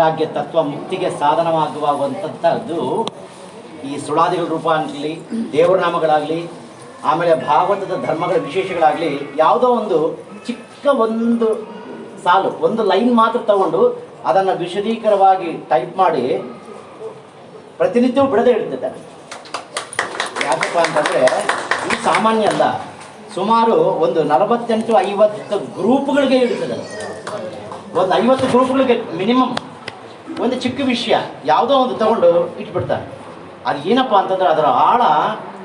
ಭಾಗ್ಯ ತತ್ವ ಮುಕ್ತಿಗೆ ಸಾಧನವಾಗುವಂಥದ್ದು ಈ ಸುಳಾದಿಗಳ ರೂಪ ಆಗಲಿ ದೇವರ ನಾಮಗಳಾಗಲಿ ಆಮೇಲೆ ಭಾಗವತದ ಧರ್ಮಗಳ ವಿಶೇಷಗಳಾಗಲಿ, ಯಾವುದೋ ಒಂದು ಚಿಕ್ಕ ಒಂದು ಸಾಲು, ಒಂದು ಲೈನ್ ಮಾತ್ರ ತಗೊಂಡು ಅದನ್ನು ವಿಶದೀಕರವಾಗಿ ಟೈಪ್ ಮಾಡಿ ಪ್ರತಿನಿತ್ಯವೂ ಬಿಡದೆ ಇಡ್ತಿದ್ದಾರೆ ಯಾಕಪ್ಪ ಅಂತಂದರೆ ಇದು ಸಾಮಾನ್ಯ ಅಲ್ಲ. ಸುಮಾರು ಒಂದು ನಲವತ್ತೆಂಟು ಐವತ್ತು ಗ್ರೂಪ್ಗಳಿಗೆ ಇಡ್ತದೆ ಒಂದು ಐವತ್ತು ಗ್ರೂಪ್ಗಳಿಗೆ ಮಿನಿಮಮ್. ಒಂದು ಚಿಕ್ಕ ವಿಷಯ, ಯಾವುದೋ ಒಂದು ತಗೊಂಡು ಇಟ್ಬಿಡ್ತಾರೆ. ಅದು ಏನಪ್ಪ ಅಂತಂದ್ರೆ ಅದರ ಆಳ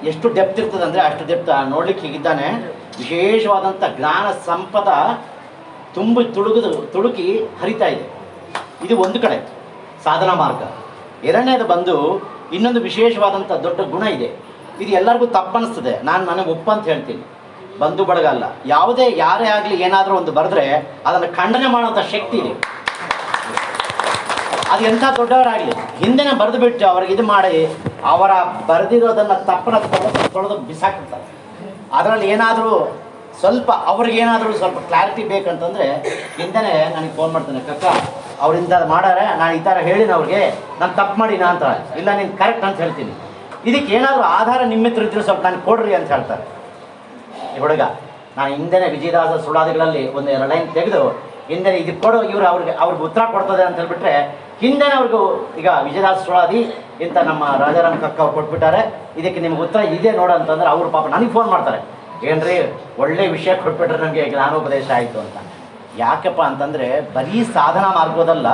ಎಷ್ಟು ಡೆಪ್ತ್ ಅಂದರೆ ಅಷ್ಟು ಡೆಪ್ತ್ ನೋಡ್ಲಿಕ್ಕೆ ಹೀಗಿದ್ದಾನೆ, ವಿಶೇಷವಾದಂಥ ಜ್ಞಾನ ಸಂಪದ ತುಂಬಿ ತುಳುಗಿದು, ತುಳುಕಿ ಹರಿತಾ ಇದೆ. ಇದು ಒಂದು ಕಡೆ, ಸಾಧನಾ ಮಾರ್ಗ. ಎರಡನೇದು ಬಂದು ಇನ್ನೊಂದು ವಿಶೇಷವಾದಂಥ ದೊಡ್ಡ ಗುಣ ಇದೆ. ಇದು ಎಲ್ಲರಿಗೂ ತಪ್ಪನಿಸ್ತದೆ ನಾನು ನನಗೆ ಒಪ್ಪಂತ ಹೇಳ್ತೀನಿ. ಬಂಧು ಬಳಗ ಅಲ್ಲ. ಯಾವುದೇ ಯಾರೇ ಆಗಲಿ ಏನಾದರೂ ಒಂದು ಬರೆದ್ರೆ ಅದನ್ನು ಖಂಡನೆ ಮಾಡುವಂಥ ಶಕ್ತಿ ಇದೆ. ಅದು ಎಂಥ ದೊಡ್ಡವರಾಗಲಿ? ಹಿಂದೆ ಬರೆದು ಬಿಟ್ಟು ಅವ್ರಿಗೆ ಇದು ಮಾಡಿ, ಅವರ ಬರೆದಿರೋದನ್ನು ತಪ್ಪನ ತೊಳೆದು ಬಿಸಾಕಿರ್ತಾರೆ ಅದರಲ್ಲಿ ಏನಾದರೂ ಸ್ವಲ್ಪ, ಅವ್ರಿಗೇನಾದರೂ ಸ್ವಲ್ಪ ಕ್ಲಾರಿಟಿ ಬೇಕಂತಂದರೆ, ಹಿಂದೆನೇ ನನಗೆ ಫೋನ್ ಮಾಡ್ತಾನೆ, ಕಕ್ಕ ಅವರಿಂದ ಮಾಡಾರೆ, ನಾನು ಈ ಥರ ಹೇಳಿನ ಅವ್ರಿಗೆ, ನಾನು ತಪ್ಪು ಮಾಡಿನ ಅಂತ. ಇಲ್ಲ, ನೀನು ಕರೆಕ್ಟ್ ಅಂತ ಹೇಳ್ತೀನಿ. ಇದಕ್ಕೆ ಏನಾದರೂ ಆಧಾರ ನಿಮ್ಮ ಹತ್ರ ಸ್ವಲ್ಪ ನನಗೆ ಕೊಡ್ರಿ ಅಂತ ಹೇಳ್ತಾರೆ. ಈ ಹುಡುಗ, ನಾನು ಹಿಂದೆನೇ ವಿಜಯದಾಸ ಸುಳಾದಿಗಳಲ್ಲಿ ಒಂದು ಎರಡು ಲೈನ್ ತೆಗೆದು ಹಿಂದೆ ಇದು ಕೊಡು ಇವರು ಅವ್ರಿಗೆ ಅವ್ರಿಗೆ ಉತ್ತರ ಕೊಡ್ತದೆ ಅಂತ ಹೇಳ್ಬಿಟ್ರೆ ಹಿಂದೆನೇ ಅವ್ರಿಗೂ ಈಗ ವಿಜಯದಾಸ ಸುಳಾದಿ ಇಂಥ ನಮ್ಮ ರಾಜಾರಾಮ್ ಕಕ್ಕ ಅವ್ರು ಕೊಟ್ಬಿಟ್ಟಾರೆ. ಇದಕ್ಕೆ ನಿಮ್ಗೆ ಉತ್ತರ ಇದೆ ನೋಡು ಅಂತಂದ್ರೆ ಅವ್ರು ಪಾಪ ನನಗೆ ಫೋನ್ ಮಾಡ್ತಾರೆ. ಏನ್ರಿ, ಒಳ್ಳೆ ವಿಷಯ ಕೊಟ್ಬಿಟ್ರೆ ನನಗೆ ಜ್ಞಾನೋಪದೇಶ ಆಯಿತು ಅಂತ. ಯಾಕಪ್ಪ ಅಂತಂದರೆ, ಬರೀ ಸಾಧನಾ ಮಾರ್ಗದಲ್ಲ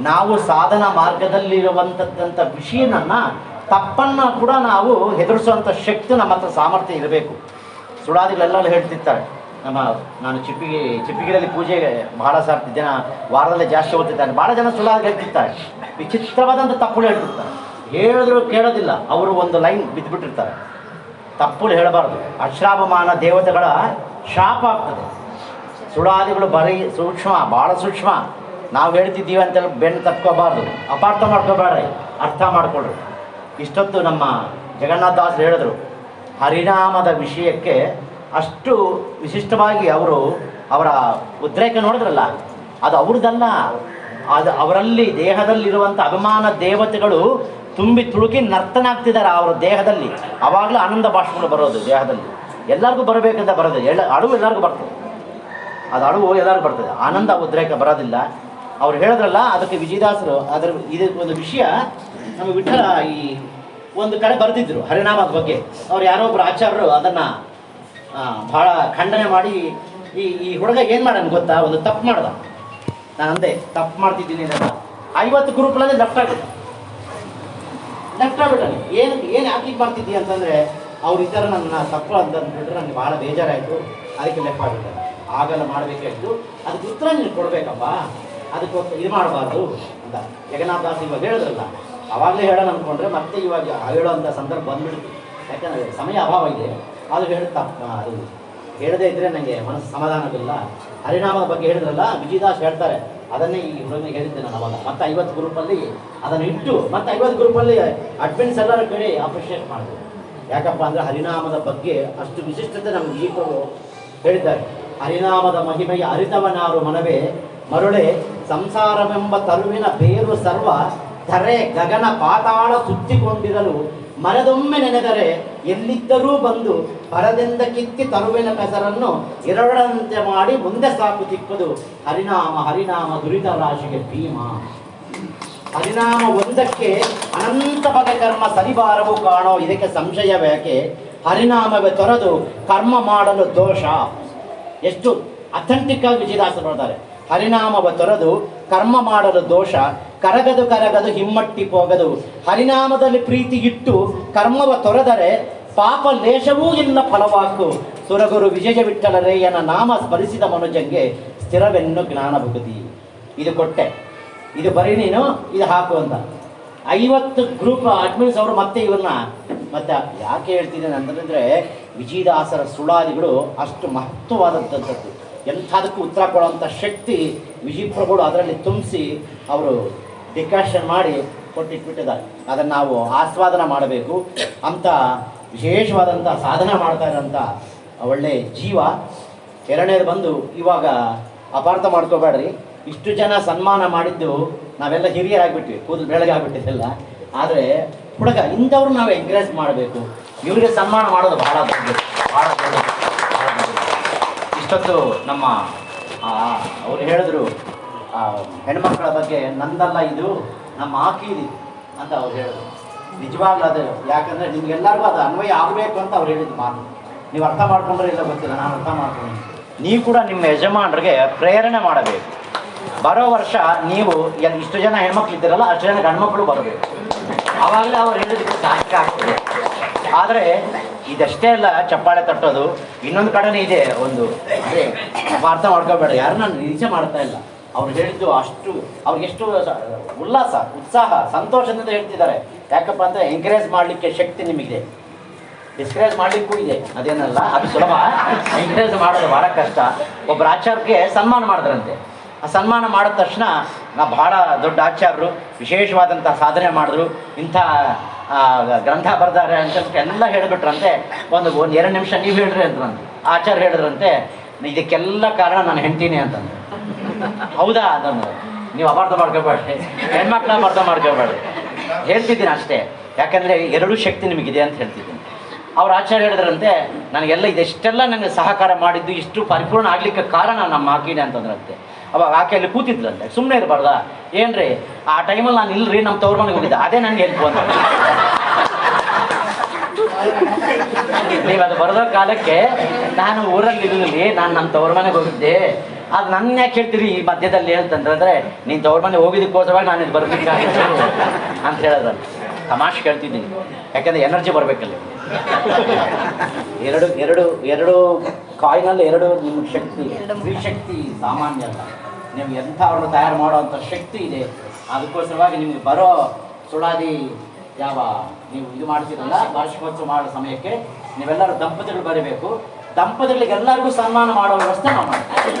ನಾವು ಸಾಧನಾ ಮಾರ್ಗದಲ್ಲಿರುವಂಥದ್ದಂಥ ವಿಷಯನನ್ನು ತಪ್ಪನ್ನು ಕೂಡ ನಾವು ಹೆದರಿಸುವಂಥ ಶಕ್ತಿ ನಮ್ಮ ಹತ್ರ ಸಾಮರ್ಥ್ಯ ಇರಬೇಕು. ಸುಳಾದಿಗಳೆಲ್ಲ ಹೇಳ್ತಿರ್ತಾರೆ. ನಮ್ಮ, ನಾನು ಚಿಪ್ಪಿಗೆ ಚಿಪ್ಪಿಗಿರಲ್ಲಿ ಪೂಜೆಗೆ ಬಹಳ ಸಾರ್ತಿ ಜನ ವಾರದಲ್ಲೇ ಜಾಸ್ತಿ ಓದ್ತಿದ್ದಾರೆ ಭಾಳ ಜನ ಸುಳ್ಳಾಗಿ ಹೇಳ್ತಿರ್ತಾರೆ. ವಿಚಿತ್ರವಾದಂಥ ತಪ್ಪುಗಳು ಹೇಳ್ತಿರ್ತಾರೆ ಹೇಳಿದ್ರು ಕೇಳೋದಿಲ್ಲ. ಅವರು ಒಂದು ಲೈನ್ ಬಿದ್ದುಬಿಟ್ಟಿರ್ತಾರೆ ತಪ್ಪುಗಳು ಹೇಳಬಾರ್ದು. ಅಶ್ರಾಭಮಾನ ದೇವತೆಗಳ ಶಾಪ ಆಗ್ತದೆ. ಸುಳಾದಿಗಳು ಬರೀ ಸೂಕ್ಷ್ಮ ಭಾಳ ಸೂಕ್ಷ್ಮ. ನಾವು ಹೇಳ್ತಿದ್ದೀವಿ ಅಂತೇಳಿ ಬೆನ್ನು ತಪ್ಕೋಬಾರ್ದು ಅಪಾರ್ಥ ಮಾಡ್ಕೋಬೇಡ್ರಿ ಅರ್ಥ ಮಾಡಿಕೊಡ್ರಿ ಇಷ್ಟೊತ್ತು ನಮ್ಮ ಜಗನ್ನಾಥ ಜಗನ್ನಾಥದಾಸರು ಹೇಳಿದ್ರು, ಹರಿನಾಮದ ವಿಷಯಕ್ಕೆ ಅಷ್ಟು ವಿಶಿಷ್ಟವಾಗಿ ಅವರು ಅವರ ಉದ್ರೇಕ ನೋಡಿದ್ರಲ್ಲ, ಅದು ಅವ್ರದ್ದಲ್ಲ. ಅದು ಅವರಲ್ಲಿ ದೇಹದಲ್ಲಿರುವಂಥ ಅಭಿಮಾನ ದೇವತೆಗಳು ತುಂಬಿ ತುಳುಕಿ ನರ್ತನ ಆಗ್ತಿದ್ದಾರೆ ಅವರ ದೇಹದಲ್ಲಿ. ಆವಾಗಲೂ ಆನಂದ ಭಾಷೆಗಳು ಬರೋದು ದೇಹದಲ್ಲಿ. ಎಲ್ಲರಿಗೂ ಬರಬೇಕಂತ ಬರೋದು, ಎಲ್ಲ ಅಡುವು ಎಲ್ಲರಿಗೂ ಬರ್ತದೆ. ಅದು ಅಡುವು ಎಲ್ಲರಿಗೂ ಬರ್ತದೆ. ಆನಂದ, ಉದ್ರೇಕ ಬರೋದಿಲ್ಲ. ಅವ್ರು ಹೇಳಿದ್ರಲ್ಲ, ಅದಕ್ಕೆ ವಿಜಯದಾಸರು ಅದರ ಇದು ಒಂದು ವಿಷಯ ನಮ್ಮ ವಿಠಲ ಈ ಒಂದು ಕಡೆ ಬರೆದಿದ್ರು ಹರಿನಾಮದ ಬಗ್ಗೆ. ಅವ್ರು ಯಾರೋ ಒಬ್ರು ಆಚಾರ್ಯರು ಅದನ್ನು ಭಾಳ ಖಂಡನೆ ಮಾಡಿ ಈ ಈ ಹುಡುಗ ಏನು ಮಾಡೋಣ ಗೊತ್ತಾ? ಒಂದು ತಪ್ಪು ಮಾಡ್ದ. ನಾನು ಅಂದೆ, ತಪ್ಪು ಮಾಡ್ತಿದ್ದೀನಿ ಅಂತ ಐವತ್ತು ಗ್ರೂಪ್ಗಳಲ್ಲಿ ಲೆಫ್ಟ್ ಆಗಿದೆ ಲೆಫ್ಟ್ ಆಗ್ಬಿಟ್ಟಾನೆ. ಏನು ಏನು ಯಾಕೆ ಮಾಡ್ತಿದ್ದೀಯ ಅಂತಂದರೆ, ಅವ್ರು ಈ ನನ್ನ ತಪ್ಪು ಅಂತ ಅಂದ್ಬಿಟ್ರೆ ನನಗೆ ಭಾಳ ಬೇಜಾರಾಯಿತು. ಅದಕ್ಕೆ ಲೆಫ್ಟ್ ಆಗ್ಬಿಟ್ಟೆ. ಆಗಲ್ಲ ಮಾಡಬೇಕಾಯ್ತು. ಅದಕ್ಕೆ ಉತ್ತರ ನೀನು ಕೊಡಬೇಕಪ್ಪ. ಅದಕ್ಕೆ ಇದು ಮಾಡಬಾರ್ದು ಅಂತ. ಜಗನ್ನಾಥದಾಸ್ ಇವಾಗ ಹೇಳಿದ್ರಲ್ಲ. ಅವಾಗಲೇ ಹೇಳೋಣ ಅಂದ್ಕೊಂಡ್ರೆ ಮತ್ತೆ ಇವಾಗ ಹೇಳೋಂಥ ಸಂದರ್ಭ ಬಂದ್ಬಿಡ್ತು ಯಾಕಂದರೆ ಸಮಯ ಅಭಾವ ಇದೆ. ಅದು ಹೇಳುತ್ತಾ ಅದು ಹೇಳದೇ ಇದ್ದರೆ ನನಗೆ ಮನಸ್ಸು ಸಮಾಧಾನವಿಲ್ಲ. ಹರಿನಾಮದ ಬಗ್ಗೆ ಹೇಳಿದ್ರಲ್ಲ ವಿಜಯದಾಸ್ ಹೇಳ್ತಾರೆ. ಅದನ್ನೇ ಈ ಹುಡುಗನಿಗೆ ಹೇಳಿದ್ದೆ ನಾನು ಅವಾಗ. ಮತ್ತೆ ಐವತ್ತು ಗ್ರೂಪಲ್ಲಿ ಅದನ್ನು ಇಟ್ಟು, ಮತ್ತೆ ಐವತ್ತು ಗ್ರೂಪಲ್ಲಿ ಅಡ್ಮಿನ್ಸ್ ಎಲ್ಲರ ಕಡೆ ಅಪ್ರಿಷಿಯೇಟ್ ಮಾಡಿದೆ. ಯಾಕಪ್ಪ ಅಂದರೆ ಹರಿನಾಮದ ಬಗ್ಗೆ ಅಷ್ಟು ವಿಶಿಷ್ಟತೆ ನಮ್ಮ ಗೀತರು ಹೇಳಿದ್ದಾರೆ. ಹರಿನಾಮದ ಮಹಿಮೆಯ ಅರಿತವನಾರು ಮನವೇ, ಮರುಳೆ ಸಂಸಾರವೆಂಬ ತರುವಿನ ಬೇರು ಸರ್ವ ಧರೆ ಗಗನ ಪಾತಾಳ ಸುತ್ತಿಕೊಂಡಿರಲು ಮರದೊಮ್ಮೆ ನೆನೆದರೆ ಎಲ್ಲಿದ್ದರೂ ಬಂದು ಪರದಿಂದ ಕಿತ್ತಿ ತರುವಿನ ಕಸರನ್ನು ಎರಡರಂತೆ ಮಾಡಿ ಮುಂದೆ ಸಾಕು ತಿಪ್ಪದು. ಹರಿನಾಮ ಹರಿನಾಮ ದುರಿತ ರಾಶಿಗೆ ಭೀಮ. ಹರಿನಾಮ ಒಂದಕ್ಕೆ ಅನಂತ ಪದ ಕರ್ಮ ಸರಿಬಾರವು ಕಾಣೋ, ಇದಕ್ಕೆ ಸಂಶಯ ಬೇಕೆ ಹರಿನಾಮವೇ ತೊರೆದು ಕರ್ಮ ಮಾಡಲು ದೋಷ. ಎಷ್ಟು ಅಥೆಂಟಿಕ್ ಆಗಿ ವಿಜಯದಾಸರು ಹರಿನಾಮವ ತೊರೆದು ಕರ್ಮ ಮಾಡಲು ದೋಷ. ಕರಗದು ಕರಗದು ಹಿಮ್ಮಟ್ಟಿ ಹೋಗದು ಹರಿನಾಮದಲ್ಲಿ ಪ್ರೀತಿ ಇಟ್ಟು ಕರ್ಮವ ತೊರೆದರೆ ಪಾಪ ಲೇಷವೂ ಇಲ್ಲ ಫಲವಾಕು. ಸುರಗುರು ವಿಜಯ ವಿಠಲರೇಯನ ನಾಮ ಸ್ಮರಿಸಿದ ಮನುಜಂಗೆ ಸ್ಥಿರವೆನ್ನು ಜ್ಞಾನ ಭುಗತಿ. ಇದು ಕೊಟ್ಟೆ. ಇದು ಬರೀ ನೀನು, ಇದು ಹಾಕು ಅಂತ. ಐವತ್ತು ಗ್ರೂಪ್ ಅಡ್ಮಿನ್ಸ್ ಅವರು ಮತ್ತೆ ಇವನ್ನ ಮತ್ತೆ ಯಾಕೆ ಹೇಳ್ತಿದ್ದೇನೆ ಅಂತಂದರೆ ವಿಜಯದಾಸರ ಸುಳಾದಿಗಳು ಅಷ್ಟು ಮಹತ್ವವಾದಂಥದ್ದು ಎಂಥದಕ್ಕೂ ಉತ್ತರ ಕೊಡುವಂಥ ಶಕ್ತಿ ವಿಜಯಪ್ರಭುಗಳು ಅದರಲ್ಲಿ ತುಂಬಿಸಿ ಅವರು ಡಿಕಾಷನ್ ಮಾಡಿ ಕೊಟ್ಟಿಟ್ಬಿಟ್ಟಿದ್ದಾರೆ. ಅದನ್ನು ನಾವು ಆಸ್ವಾದನ ಮಾಡಬೇಕು. ಅಂತ ವಿಶೇಷವಾದಂಥ ಸಾಧನೆ ಮಾಡ್ತಾ ಇರೋಂಥ ಒಳ್ಳೆ ಜೀವ. ಎರಡನೇದು ಬಂದು ಇವಾಗ ಅಪಾರ್ಥ ಮಾಡ್ಕೋಬೇಡ್ರಿ. ಇಷ್ಟು ಜನ ಸನ್ಮಾನ ಮಾಡಿದ್ದು ನಾವೆಲ್ಲ ಹಿರಿಯರಾಗ್ಬಿಟ್ವಿ. ಕೂದಲು ಬೆಳಗ್ಗೆ ಆಗ್ಬಿಟ್ಟಿದ್ದೆಲ್ಲ ಆದರೆ ಹುಡುಗ ಇಂಥವ್ರು ನಾವು ಎಂಕರೇಜ್ ಮಾಡಬೇಕು. ಇವರಿಗೆ ಸನ್ಮಾನ ಮಾಡೋದು ಬಹಳ ದೊಡ್ಡದು. ಇಷ್ಟೊತ್ತು ನಮ್ಮ ಅವ್ರು ಹೇಳಿದ್ರು ಹೆಣ್ಮಕ್ಳ ಬಗ್ಗೆ ನಂದಲ್ಲ ಇದು, ನಮ್ಮ ಆಕೀರಿ ಅಂತ ಅವ್ರು ಹೇಳಿದ್ರು. ನಿಜವಾಗ್ಲೂ ಅದು, ಯಾಕಂದ್ರೆ ನಿಮ್ಗೆಲ್ಲರಿಗೂ ಅದು ಅನ್ವಯ ಆಗಬೇಕು ಅಂತ ಅವ್ರು ಹೇಳಿದ ಮಾತು. ನೀವು ಅರ್ಥ ಮಾಡ್ಕೊಂಡ್ರೆ ಇಲ್ಲ ಗೊತ್ತಿಲ್ಲ, ನಾನು ಅರ್ಥ ಮಾಡ್ಕೊಂಡು ನೀವು ಕೂಡ ನಿಮ್ಮ ಯಜಮಾನರಿಗೆ ಪ್ರೇರಣೆ ಮಾಡಬೇಕು. ಬರೋ ವರ್ಷ ನೀವು ಎಲ್ಲಿ ಇಷ್ಟು ಜನ ಹೆಣ್ಮಕ್ಳು ಇದ್ದೀರಲ್ಲ, ಅಷ್ಟು ಜನ ಗಂಡ್ಮಕ್ಳು ಬರಬೇಕು. ಆವಾಗಲೇ ಅವ್ರು ಹೇಳಿದಕ್ಕೆ ಸಾರ್ಥಕ ಆಗ್ತದೆ. ಆದರೆ, ಇದಷ್ಟೇ ಅಲ್ಲ, ಚಪ್ಪಾಳೆ ತಟ್ಟೋದು, ಇನ್ನೊಂದು ಕಡೆನೇ ಇದೆ ಒಂದು ಅರ್ಥ ಮಾಡ್ಕೋಬೇಡ, ಯಾರು ನಾನು ನಿಜ ಮಾಡ್ತಾ ಇಲ್ಲ. ಅವ್ರು ಹೇಳಿದ್ದು ಅಷ್ಟು, ಅವ್ರಿಗೆ ಎಷ್ಟು ಸ- ಉಲ್ಲಾಸ, ಉತ್ಸಾಹ, ಸಂತೋಷದಿಂದ ಹೇಳ್ತಿದ್ದಾರೆ. ಯಾಕಪ್ಪ ಅಂದರೆ ಎಂಕರೇಜ್ ಮಾಡಲಿಕ್ಕೆ ಶಕ್ತಿ ನಿಮಗಿದೆ. ಡಿಸ್ಕರೇಜ್ ಮಾಡಲಿಕ್ಕೂ ಇದೆ ಅದೇನಲ್ಲ, ಅದು ಸುಲಭ. ಎಂಕರೇಜ್ ಮಾಡೋದು ಭಾಳ ಕಷ್ಟ. ಒಬ್ಬರು ಆಚಾರ್ಯಕ್ಕೆ ಸನ್ಮಾನ ಮಾಡಿದ್ರಂತೆ. ಆ ಸನ್ಮಾನ ಮಾಡಿದ ತಕ್ಷಣ ನಾ ಭಾಳ ದೊಡ್ಡ ಆಚಾರ್ಯರು, ವಿಶೇಷವಾದಂಥ ಸಾಧನೆ ಮಾಡಿದ್ರು. ಇಂಥ ಗ್ರಂಥ ಬರ್ದಾರೆ ಅಂತ ಎಲ್ಲ ಹೇಳಿಬಿಟ್ರಂತೆ. ಒಂದು ಒಂದು ಎರಡು ನಿಮಿಷ ನೀವು ಹೇಳ್ರಿ ಅಂತ ಆಚಾರ್ಯ ಹೇಳಿದ್ರಂತೆ, ಇದಕ್ಕೆಲ್ಲ ಕಾರಣ ನಾನು ಹೆಂಡ್ತೀನಿ ಅಂತಂದು ಹೌದಾ? ಅದನ್ನು. ನೀವು ಅಪಾರ್ಥ ಮಾಡ್ಕೋಬೇಡಿ. ಹೆಣ್ಮಕ್ಳ ಅಪಾರ್ಥ ಮಾಡ್ಕೋಬೇಡಿ. ಹೇಳ್ತಿದ್ದೀನಿ ಅಷ್ಟೇ. ಯಾಕಂದರೆ ಎರಡೂ ಶಕ್ತಿ ನಿಮಗಿದೆ ಅಂತ ಹೇಳ್ತಿದ್ದೀನಿ. ಅವ್ರ ಆಚಾರ್ಯ ಹೇಳಿದ್ರಂತೆ, ನನಗೆಲ್ಲ ಇದೆಷ್ಟೆಲ್ಲ ನನಗೆ ಸಹಕಾರ ಮಾಡಿದ್ದು, ಇಷ್ಟು ಪರಿಪೂರ್ಣ ಆಗಲಿಕ್ಕೆ ಕಾರಣ ನಮ್ಮ ಆಕಿನೇ ಅಂತಂದ್ರಂತೆ ಅವಾಗ ಆಕೆ ಅಲ್ಲಿ ಕೂತಿದ್ಲಂತೆ. ಸುಮ್ಮನೆ ಇರಬಾರ್ದ? ಏನ್ರಿ? ಆ ಟೈಮಲ್ಲಿ ನಾನು ಇಲ್ರಿ, ನಮ್ಮ ತವ್ರ ಮನೆಗೆ ಹೋಗಿದ್ದೆ. ಅದೇ ನನಗೆ ಹೆಲ್ಪ್ ಅಂತ. ನೀವು ಅದು ಬರೋದ ಕಾಲಕ್ಕೆ ನಾನು ಊರಲ್ಲಿ ಇರಲಿ ನಾನು ನಮ್ಮ ತವ್ರ ಮನೆಗೆ ಹೋಗಿದ್ದೆ. ಅದು ನನ್ನ ಯಾಕೆ ಹೇಳ್ತೀರಿ ಈ ಮಧ್ಯದಲ್ಲಿ ಅಂದ್ರೆ ನೀನು ತವ್ರ ಮನೆ ಹೋಗಿದ್ದಕ್ಕೋಸ್ಕರವಾಗಿ ನಾನು ಇದು ಬರ್ಬೇಕಾಗಿತ್ತು ಅಂತ ಹೇಳೋದಲ್ಲ ತಮಾಷೆ ಕೇಳ್ತಿದ್ದೀನಿ. ಯಾಕಂದ್ರೆ ಎನರ್ಜಿ ಬರಬೇಕಲ್ಲ. ಎರಡು ಎರಡು ಎರಡು ಕಾಯಿನಲ್ಲಿ ಎರಡು ನಿಮ್ಮ ಶಕ್ತಿ. ಶಕ್ತಿ ಸಾಮಾನ್ಯ ಅಲ್ಲ. ನೀವು ಎಂಥವ್ರನ್ನ ತಯಾರು ಮಾಡುವಂಥ ಶಕ್ತಿ ಇದೆ. ಅದಕ್ಕೋಸ್ಕರವಾಗಿ ನಿಮಗೆ ಬರೋ ಸುಳಾದಿ ಯಾವ ನೀವು ಇದು ಮಾಡ್ತೀರಲ್ಲ ವಾರ್ಷಿಕೋತ್ಸವ ಮಾಡೋ ಸಮಯಕ್ಕೆ ನೀವೆಲ್ಲರೂ ದಂಪತಿಗಳು ಬರಬೇಕು. ದಂಪತಿಗಳಿಗೆ ಎಲ್ಲರಿಗೂ ಸನ್ಮಾನ ಮಾಡೋ ವ್ಯವಸ್ಥೆ ನಾವು ಮಾಡ್ತೀವಿ.